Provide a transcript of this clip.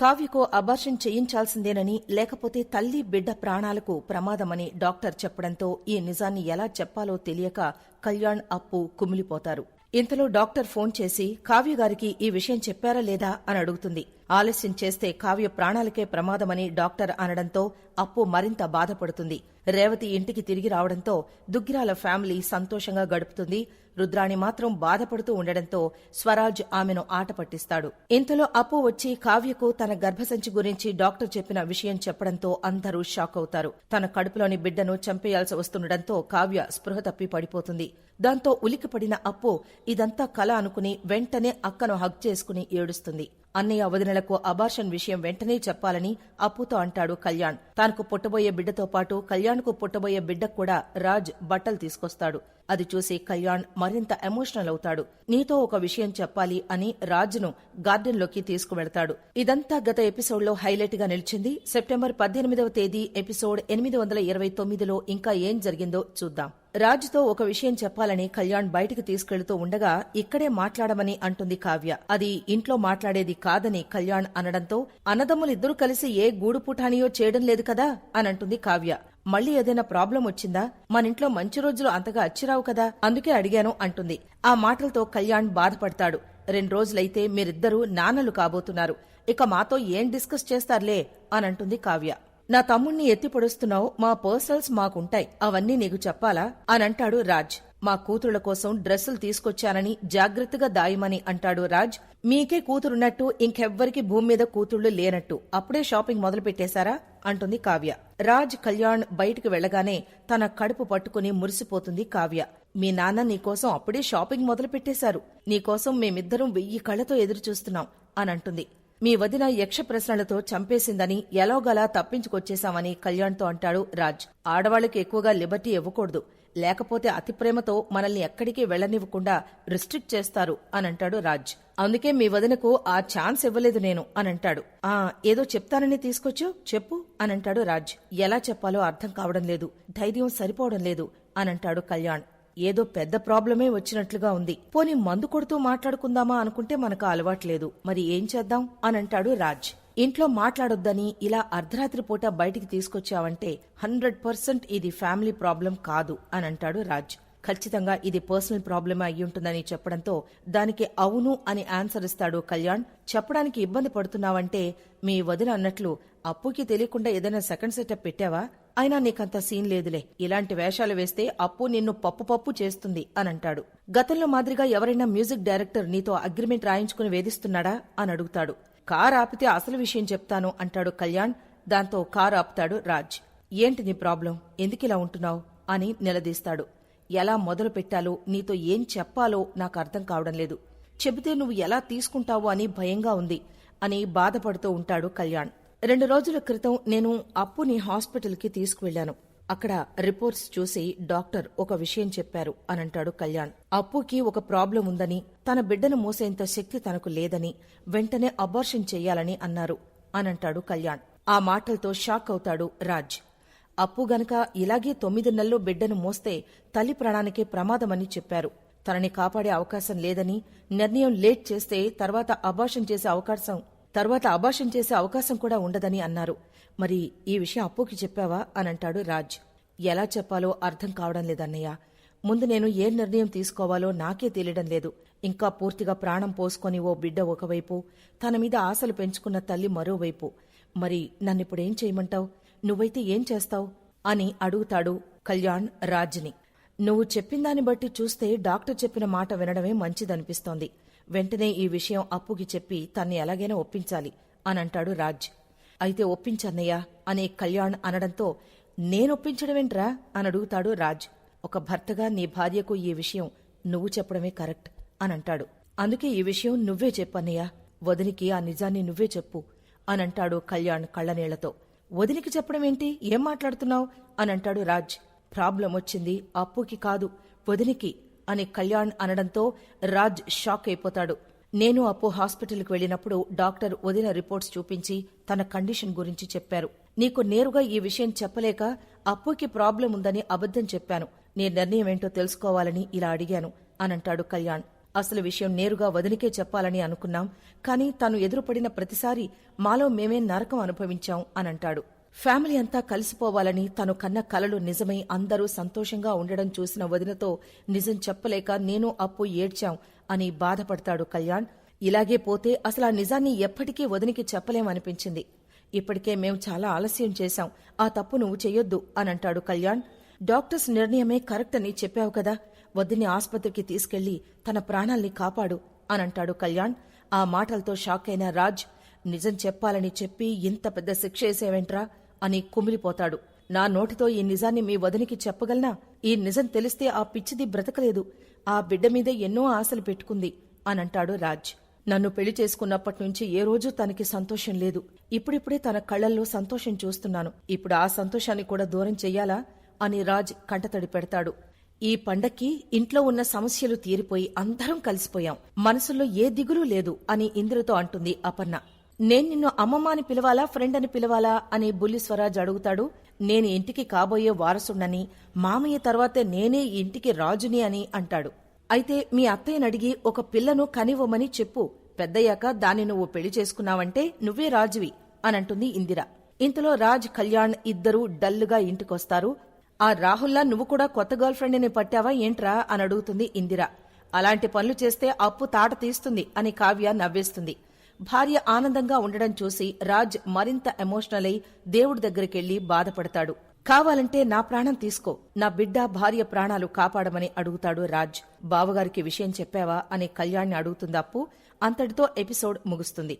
కావ్యకు abortion చేయించాల్సిందేనని లేకపోతే తల్లి బిడ్డ ప్రాణాలకు ప్రమాదమని డాక్టర్ చెప్పడంతో ఈ నిజాన్ని ఎలా చెప్పాలో తెలియక కళ్యాణ్ అప్పు కుమిలిపోతారు. ఇంతలో డాక్టర్ ఫోన్ చేసి కావ్య గారికి ఈ విషయం చెప్పారా లేదా అని అడుగుతుంది. ఆలస్యం చేస్తే కావ్య ప్రాణాలకే ప్రమాదమని డాక్టర్ అనడంతో అప్పు మరింత బాధపడుతుంది. రేవతి ఇంటికి తిరిగి రావడంతో దుగ్గిరాల ఫ్యామిలీ సంతోషంగా గడుపుతుంది. రుద్రాణి మాత్రం బాధపడుతూ ఉండడంతో స్వరాజ్ ఆమెను ఆట పట్టిస్తాడు. ఇంతలో అప్పు వచ్చి కావ్యకు తన గర్భసంచి గురించి డాక్టర్ చెప్పిన విషయం చెప్పడంతో అందరూ షాక్ అవుతారు. తన కడుపులోని బిడ్డను చంపేయాల్సి వస్తుండటంతో కావ్య స్పృహ తప్పి పడిపోతుంది. దాంతో ఉలికిపడిన అప్పు ఇదంతా కల అనుకుని వెంటనే అక్కను హగ్ చేసుకుని ఏడుస్తుంది. అన్నయ్య వదినలకు అబార్షన్ విషయం వెంటనే చెప్పాలని అప్పుతో అంటాడు కళ్యాణ్. తనకు పుట్టబోయే బిడ్డతో పాటు కళ్యాణ్కు పుట్టబోయే బిడ్డకు కూడా రాజ్ బట్టలు తీసుకొస్తాడు. అది చూసి కళ్యాణ్ మరింత ఎమోషనల్ అవుతాడు. నీతో ఒక విషయం చెప్పాలి అని రాజ్ను గార్డెన్లోకి తీసుకువెళతాడు. ఇదంతా గత ఎపిసోడ్లో హైలైట్గా నిలిచింది. సెప్టెంబర్ పద్దెనిమిదవ తేదీ ఎపిసోడ్ ఎనిమిది వందల ఇరవై తొమ్మిదిలో ఇంకా ఏం జరిగిందో చూద్దాం. రాజుతో ఒక విషయం చెప్పాలని కళ్యాణ్ బయటికి తీసుకెళ్తూ ఉండగా ఇక్కడే మాట్లాడమని అంటుంది కావ్య. అది ఇంట్లో మాట్లాడేది కాదని కళ్యాణ్ అనడంతో అన్నదమ్ములిద్దరూ కలిసి ఏ గూడుపుఠానియో చేయడం లేదు కదా అనంటుంది కావ్య. మళ్ళీ ఏదైనా ప్రాబ్లం వచ్చిందా? మన ఇంట్లో మంచి రోజులు అంతగా అచ్చిరావు కదా? అందుకే అడిగాను అంటుంది. ఆ మాటలతో కళ్యాణ్ బాధపడతాడు. రెండు రోజులైతే మీరిద్దరూ నాన్నలు కాబోతున్నారు. ఇక మాతో ఏం డిస్కస్ చేస్తారులే అనంటుంది కావ్య. నా తమ్ముణ్ణి ఎత్తి పొడుస్తున్నావు మా పర్సనల్స్ మాకుంటాయి అవన్నీ నీకు చెప్పాలా? అని అంటాడు రాజ్. మా కూతురుల కోసం డ్రెస్సులు తీసుకొచ్చానని జాగ్రత్తగా దాయమని అంటాడు రాజ్. మీకే కూతురున్నట్టు ఇంకెవ్వరికి భూమి మీద కూతుళ్ళు లేనట్టు. అప్పుడే షాపింగ్ మొదలు పెట్టేశారా అంటుంది కావ్య. రాజ్ కళ్యాణ్ బయటికి వెళ్ళగానే తన కడుపు పట్టుకుని మురిసిపోతుంది కావ్య. మీ నాన్న నీకోసం అప్పుడే షాపింగ్ మొదలు పెట్టేశారు నీకోసం మేమిద్దరం వెయ్యి కళ్ళతో ఎదురుచూస్తున్నాం అనంటుంది. మీ వదిన యక్ష ప్రశ్నలతో చంపేసిందని ఎలాగలా తప్పించుకొచ్చేశామని కళ్యాణ్తో అంటాడు రాజ్. ఆడవాళ్ళకు ఎక్కువగా లిబర్టీ ఇవ్వకూడదు. లేకపోతే అతి ప్రేమతో మనల్ని ఎక్కడికి వెళ్ళనివ్వకుండా రిస్ట్రిక్ట్ చేస్తారు అనంటాడు రాజ్. అందుకే మీ వదినకు ఆ ఛాన్స్ ఇవ్వలేదు నేను అనంటాడు. ఆ ఏదో చెప్తానని తీసుకొచ్చు? చెప్పు అనంటాడు రాజ్. ఎలా చెప్పాలో అర్థం కావడం లేదు. ధైర్యం సరిపోవడం లేదు అనంటాడు కళ్యాణ్. ఏదో పెద్ద ప్రాబ్లమే వచ్చినట్లుగా ఉంది. పోనీ మందు కొడుతూ మాట్లాడుకుందామా అనుకుంటే మనకు అలవాట్లేదు మరి ఏం చేద్దాం? అనంటాడు రాజ్. ఇంట్లో మాట్లాడొద్దని ఇలా అర్ధరాత్రి పూట బయటికి తీసుకొచ్చావంటే హండ్రెడ్ పర్సెంట్ ఇది ఫ్యామిలీ ప్రాబ్లం కాదు అనంటాడు రాజ్. ఖచ్చితంగా ఇది పర్సనల్ ప్రాబ్లమే అయ్యుంటుందని చెప్పడంతో దానికి అవును అని ఆన్సర్ ఇస్తాడు కళ్యాణ్. చెప్పడానికి ఇబ్బంది పడుతున్నావంటే మీ వదిన అన్నట్లు అప్పుకి తెలియకుండా ఏదైనా సెకండ్ సెటప్ పెట్టావా? అయినా నీకంత సీన్ లేదులే. ఇలాంటి వేషాలు వేస్తే అప్పు నిన్ను పప్పు పప్పు చేస్తుంది అని అంటాడు గతంలో మాదిరిగా ఎవరైనా మ్యూజిక్ డైరెక్టర్ నీతో అగ్రిమెంట్ రాయించుకుని వేధిస్తున్నాడా అని అడుగుతాడు. కార్ ఆపితే అసలు విషయం చెప్తాను అంటాడు కళ్యాణ్. దాంతో కారు ఆపుతాడు రాజ్. ఏంటి నీ ప్రాబ్లం? ఎందుకిలా ఉంటున్నావు? అని నిలదీస్తాడు. ఎలా మొదలు పెట్టాలో నీతో ఏం చెప్పాలో నాకు అర్థం కావడం లేదు. చెబితే నువ్వు ఎలా తీసుకుంటావో అని భయంగా ఉంది అని బాధపడుతూ ఉంటాడు కళ్యాణ్. రెండు రోజుల క్రితం నేను అప్పుని హాస్పిటల్కి తీసుకువెళ్ళాను అక్కడ రిపోర్ట్స్ చూసి డాక్టర్ ఒక విషయం చెప్పారు అనంటాడు కళ్యాణ్. అప్పుకి ఒక ప్రాబ్లం ఉందని తన బిడ్డను మోసేంత శక్తి తనకు లేదని వెంటనే అబార్షన్ చెయ్యాలని అన్నారు అనంటాడు కళ్యాణ్. ఆ మాటలతో షాక్ అవుతాడు రాజ్. అప్పు గనక ఇలాగే తొమ్మిది నెలల్లో బిడ్డను మోస్తే తల్లి ప్రాణానికే ప్రమాదమని చెప్పారు. తనని కాపాడే అవకాశం లేదని నిర్ణయం లేట్ చేస్తే తర్వాత అబార్షన్ చేసే అవకాశం తర్వాత అభాషం చేసే అవకాశం కూడా ఉండదని అన్నారు. మరి ఈ విషయం అప్పుకి చెప్పావా? అని అంటాడు రాజ్. ఎలా చెప్పాలో అర్థం కావడం లేదన్నయ్య. ముందు నేను ఏ నిర్ణయం తీసుకోవాలో నాకే తెలియడం లేదు. ఇంకా పూర్తిగా ప్రాణం పోసుకొని ఓ బిడ్డ ఒకవైపు తన మీద ఆశలు పెంచుకున్న తల్లి మరోవైపు. మరి నన్నిప్పుడేం చేయమంటావు? నువ్వైతే ఏం చేస్తావు? అని అడుగుతాడు కళ్యాణ్ రాజ్ని. నువ్వు చెప్పిందాన్ని బట్టి చూస్తే డాక్టర్ చెప్పిన మాట వినడమే మంచిదనిపిస్తోంది. వెంటనే ఈ విషయం అప్పుకి చెప్పి తన్ని ఎలాగైనా ఒప్పించాలి అనంటాడు రాజ్. అయితే ఒప్పించన్నయ్యా అనే కళ్యాణ్ అనడంతో నేనొప్పించడమేంట్రా? అని అడుగుతాడు రాజ్. ఒక భర్తగా నీ భార్యకు ఈ విషయం నువ్వు చెప్పడమే కరెక్ట్ అనంటాడు. అందుకే ఈ విషయం నువ్వే చెప్పన్నయ్యా వదినికి ఆ నిజాన్ని నువ్వే చెప్పు అనంటాడు కళ్యాణ్ కళ్ళనీళ్ళతో. వదినికి చెప్పడమేంటి? ఏం మాట్లాడుతున్నావు? అనంటాడు రాజ్. ప్రాబ్లం వచ్చింది అప్పుకి కాదు వదినికి. అని కళ్యాణ్ అనడంతో రాజ్ షాక్ అయిపోతాడు. నేను అప్పు హాస్పిటల్కి వెళ్ళినప్పుడు డాక్టర్ వదిన రిపోర్ట్స్ చూపించి తన కండిషన్ గురించి చెప్పారు. నీకు నేరుగా ఈ విషయం చెప్పలేక అప్పుకి ప్రాబ్లం ఉందని అబద్ధం చెప్పాను. నీ నిర్ణయం ఏంటో తెలుసుకోవాలని ఇలా అడిగాను అనంటాడు కళ్యాణ్. అసలు విషయం నేరుగా వదినికే చెప్పాలని అనుకున్నాం కానీ తను ఎదురుపడిన ప్రతిసారి మాలో మేమే నరకం అనుభవించాం అనంటాడు. ఫ్యామిలీ అంతా కలిసిపోవాలని తను కన్న కలలు నిజమై అందరూ సంతోషంగా ఉండడం చూసిన వదినతో నిజం చెప్పలేక నేను అప్పు ఏడ్చాం అని బాధపడతాడు కళ్యాణ్. ఇలాగే పోతే అసలు ఆ నిజాన్ని ఎప్పటికీ వదినికి చెప్పలేమనిపించింది. ఇప్పటికే మేం చాలా ఆలస్యం చేశాం. ఆ తప్పు నువ్వు చెయ్యొద్దు అనంటాడు కళ్యాణ్. డాక్టర్స్ నిర్ణయమే కరెక్ట్ అని చెప్పావు కదా వద్దని ఆస్పత్రికి తీసుకెళ్ళి తన ప్రాణాల్ని కాపాడు అనంటాడు కళ్యాణ్. ఆ మాటలతో షాక్ అయిన రాజ్ నిజం చెప్పాలని చెప్పి ఇంత పెద్ద శిక్ష వేసేవేంట్రా? అని కుమిలిపోతాడు. నా నోటితో ఈ నిజాన్ని మీ వదినికి చెప్పగలనా? ఈ నిజం తెలిస్తే ఆ పిచ్చిది బ్రతకలేదు. ఆ బిడ్డ మీద ఎన్నో ఆశలు పెట్టుకుంది అనంటాడు రాజ్. నన్ను పెళ్ళి చేసుకున్నప్పటి నుంచి ఏ రోజు తనకి సంతోషం లేదు. ఇప్పుడిప్పుడే తన కళ్ళల్లో సంతోషం చూస్తున్నాను. ఇప్పుడు ఆ సంతోషాన్ని కూడా దూరం చెయ్యాలా? అని రాజ్ కంటతడి పెడతాడు. ఈ పండక్కి ఇంట్లో ఉన్న సమస్యలు తీరిపోయి అందరం కలిసిపోయాం. మనసులో ఏ దిగులు లేదు అని ఇంద్రతో అంటుంది అపర్ణ. నేను నిన్ను అమ్మమ్మ అని పిలవాలా ఫ్రెండ్ అని పిలవాలా అని బుల్లి స్వరాజ్ అడుగుతాడు. నేను ఇంటికి కాబోయే వారసుడని మామయ్య తర్వాతే నేనే ఇంటికి రాజుని అని అంటాడు. అయితే మీ అత్తయ్యని అడిగి ఒక పిల్లను కనివ్వమని చెప్పు. పెద్దయ్యాక దాన్ని నువ్వు పెళ్ళి చేసుకున్నావంటే నువ్వే రాజువి అనంటుంది ఇందిర. ఇంతలో రాజ్ కళ్యాణ్ ఇద్దరూ డల్లుగా ఇంటికొస్తారు. ఆ రాహుల్లా నువ్వు కూడా కొత్త గర్ల్ ఫ్రెండ్ని పట్టావా ఏంట్రా అని అడుగుతుంది ఇందిర. అలాంటి పనులు చేస్తే అప్పు తాట తీస్తుంది అని కావ్య నవ్వేస్తుంది. భార్య ఆనందంగా ఉండడం చూసి రాజ్ మరింత ఎమోషనల్ అయి దేవుడి దగ్గరికెళ్ళి బాధపడతాడు. కావాలంటే నా ప్రాణం తీసుకో నా బిడ్డ భార్య ప్రాణాలు కాపాడమని అడుగుతాడు రాజ్. బావగారికి విషయం చెప్పావా? అని కళ్యాణ్ని అడుగుతుంది? అప్పు అంతటితో ఎపిసోడ్ ముగుస్తుంది.